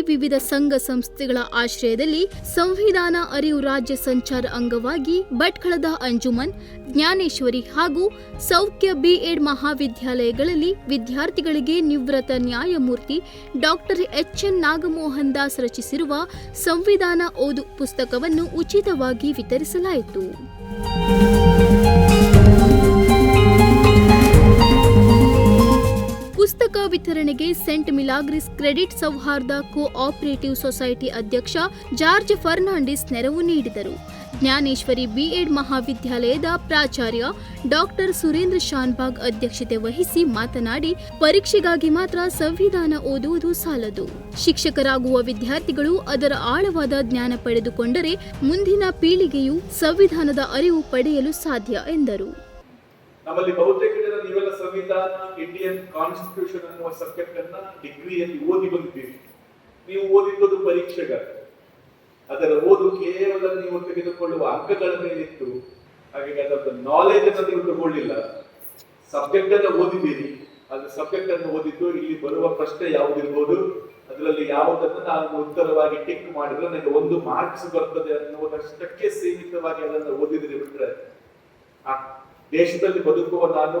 ವಿವಿಧ ಸಂಘ ಸಂಸ್ಥೆಗಳ ಆಶ್ರಯದಲ್ಲಿ ಸಂವಿಧಾನ ಅರಿವು ರಾಜ್ಯ ಸಂಚಾರ ಅಂಗವಾಗಿ ಭಟ್ಕಳದ ಅಂಜುಮನ್, ಜ್ಞಾನೇಶ್ವರಿ ಹಾಗೂ ಸೌಖ್ಯ ಬಿಎಡ್ ಮಹಾವಿದ್ಯಾಲಯಗಳಲ್ಲಿ ವಿದ್ಯಾರ್ಥಿಗಳಿಗೆ ನಿವೃತ್ತ ನ್ಯಾಯಮೂರ್ತಿ doctor H N Nagamohan Das ರಚಿಸಿರುವ ಸಂವಿಧಾನ ಓದು ಪುಸ್ತಕವನ್ನು ಉಚಿತವಾಗಿ ವಿತರಿಸಲಾಯಿತು. ಪುಸ್ತಕ ವಿತರಣೆಗೆ ಸೆಂಟ್ ಮಿಲಾಗ್ರಿಸ್ ಕ್ರೆಡಿಟ್ ಸೌಹಾರ್ದ ಕೋ ಆಪರೇಟಿವ್ ಸೊಸೈಟಿ ಅಧ್ಯಕ್ಷ ಜಾರ್ಜ್ ಫರ್ನಾಂಡಿಸ್ ನೆರವು ನೀಡಿದರು. ಜ್ಞಾನೇಶ್ವರಿ ಬಿಎಡ್ ಮಹಾವಿದ್ಯಾಲಯದ ಪ್ರಾಚಾರ್ಯ ಡಾಕ್ಟರ್ ಸುರೇಂದ್ರ ಶಾನ್ಬಾಗ್ ಅಧ್ಯಕ್ಷತೆ ವಹಿಸಿ ಮಾತನಾಡಿ, ಪರೀಕ್ಷೆಗಾಗಿ ಮಾತ್ರ ಸಂವಿಧಾನ ಓದುವುದು ಸಾಲದು. ಶಿಕ್ಷಕರಾಗುವ ವಿದ್ಯಾರ್ಥಿಗಳು ಅದರ ಆಳವಾದ ಜ್ಞಾನ ಪಡೆದುಕೊಂಡರೆ ಮುಂದಿನ ಪೀಳಿಗೆಯು ಸಂವಿಧಾನದ ಅರಿವು ಪಡೆಯಲು ಸಾಧ್ಯ, ಎಂದರು. ನಮ್ಮಲ್ಲಿ ಬಹುತೇಕ ಜನ ನೀವೆಲ್ಲ ಸಂವಿಧಾನ ಇಂಡಿಯನ್ ಕಾನ್ಸ್ಟಿಟ್ಯೂಷನ್ ಅನ್ನುವ ಸಬ್ಜೆಕ್ಟ್ ಅನ್ನ ಡಿಗ್ರಿಯಲ್ಲಿ ಓದಿ ಬಂದಿದ್ದೀರಿ. ನೀವು ಓದಿದ್ದು ಪರೀಕ್ಷೆಗ ಅದರ ಓದು ಕೇವಲ ನೀವು ತೆಗೆದುಕೊಳ್ಳುವ ಅಂಕಗಳ ಮೇಲಿತ್ತು ಹಾಗಾಗಿ ಅದರ ನಾಲೆಜ್ ಅನ್ನು ನೀವು ತಗೊಳ್ಳಿಲ್ಲ. ಸಬ್ಜೆಕ್ಟ್ ಅನ್ನು ಓದಿದ್ದೀರಿ. ಅದು ಸಬ್ಜೆಕ್ಟ್ ಅನ್ನು ಓದಿದ್ದು ಇಲ್ಲಿ ಬರುವ ಪ್ರಶ್ನೆ ಯಾವುದಿರ್ಬೋದು? ಅದರಲ್ಲಿ ಯಾವುದನ್ನು ನಾನು ಉತ್ತರವಾಗಿ ಟಿಕ್ ಮಾಡಿದ್ರೆ ನನಗೆ ಒಂದು ಮಾರ್ಕ್ಸ್ ಬರ್ತದೆ ಅನ್ನುವುದಷ್ಟಕ್ಕೆ ಸೀಮಿತವಾಗಿ ಅದನ್ನು ಓದಿದ್ರೆ ಬಿಟ್ರೆ, ಆ ದೇಶದಲ್ಲಿ ಬದುಕುವ ನಾನು,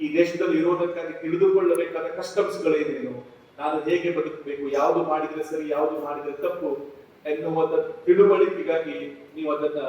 ಈ ದೇಶದಲ್ಲಿ ಇರುವುದಕ್ಕಾಗಿ ತಿಳಿದುಕೊಳ್ಳಬೇಕಾದ ಕಸ್ಟಮ್ಸ್ಗಳೇನೇನು ನಾನು ಹೇಗೆ ಬದುಕಬೇಕು? ಯಾವುದು ಮಾಡಿದ್ರೆ ಸರಿ, ಯಾವುದು ಮಾಡಿದ್ರೆ ತಪ್ಪು ಎನ್ನುವ ತಿಳುವಳಿಕೆಗಾಗಿ ನೀವು ಅದನ್ನ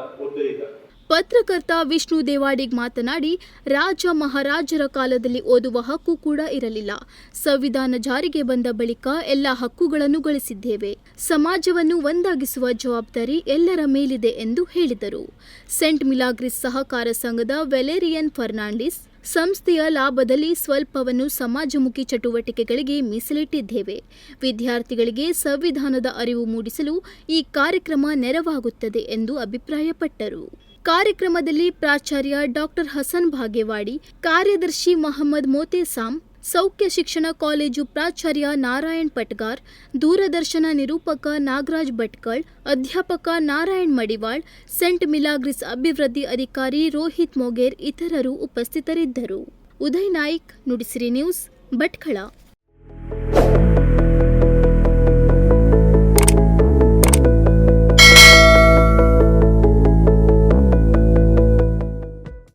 ಇಲ್ಲ ಪತ್ರಕರ್ತ ವಿಷ್ಣು ದೇವಾಡಿಗ್ ಮಾತನಾಡಿ, ರಾಜ ಮಹಾರಾಜರ ಕಾಲದಲ್ಲಿ ಓದುವ ಹಕ್ಕು ಕೂಡ ಇರಲಿಲ್ಲ. ಸಂವಿಧಾನ ಜಾರಿಗೆ ಬಂದ ಬಳಿಕ ಎಲ್ಲ ಹಕ್ಕುಗಳನ್ನು ಗಳಿಸಿದ್ದೇವೆ. ಸಮಾಜವನ್ನು ಒಂದಾಗಿಸುವ ಜವಾಬ್ದಾರಿ ಎಲ್ಲರ ಮೇಲಿದೆ ಎಂದು ಹೇಳಿದರು. ಸೆಂಟ್ ಮಿಲಾಗ್ರಿಸ್ ಸಹಕಾರ ಸಂಘದ ವೆಲೇರಿಯನ್ ಫರ್ನಾಂಡಿಸ್ ಸಂಸ್ಥೆಯ ಲಾಭದಲ್ಲಿ ಸ್ವಲ್ಪವನ್ನು ಸಮಾಜಮುಖಿ ಚಟುವಟಿಕೆಗಳಿಗೆ ಮೀಸಲಿಟ್ಟಿದ್ದೇವೆ. ವಿದ್ಯಾರ್ಥಿಗಳಿಗೆ ಸಂವಿಧಾನದ ಅರಿವು ಮೂಡಿಸಲು ಈ ಕಾರ್ಯಕ್ರಮ ನೆರವಾಗುತ್ತದೆ ಎಂದು ಅಭಿಪ್ರಾಯಪಟ್ಟರು. ಕಾರ್ಯಕ್ರಮದಲ್ಲಿ ಪ್ರಾಚಾರ್ಯ ಡಾಕ್ಟರ್ ಹಸನ್ ಭಾಗೇವಾಡಿ ಕಾರ್ಯದರ್ಶಿ ಮೊಹಮ್ಮದ್ ಮೋತೇಸಾಮ್, ಸೌಖ್ಯ ಶಿಕ್ಷಣ ಕಾಲೇಜು ಪ್ರಾಚಾರ್ಯ ನಾರಾಯಣ್ ಪಟ್ಗಾರ್, ದೂರದರ್ಶನ ನಿರೂಪಕ ನಾಗರಾಜ್ ಭಟ್ಕಳ್, ಅಧ್ಯಾಪಕ ನಾರಾಯಣ್ ಮಡಿವಾಳ್, ಸೆಂಟ್ ಮಿಲಾಗ್ರಿಸ್ ಅಭಿವೃದ್ಧಿ ಅಧಿಕಾರಿ ರೋಹಿತ್ ಮೊಗೇರ್ ಇತರರು ಉಪಸ್ಥಿತರಿದ್ದರು. ಉದಯ್ ನಾಯ್ಕ್, ನುಡಿಸಿರಿ ನ್ಯೂಸ್, ಭಟ್ಕಳ.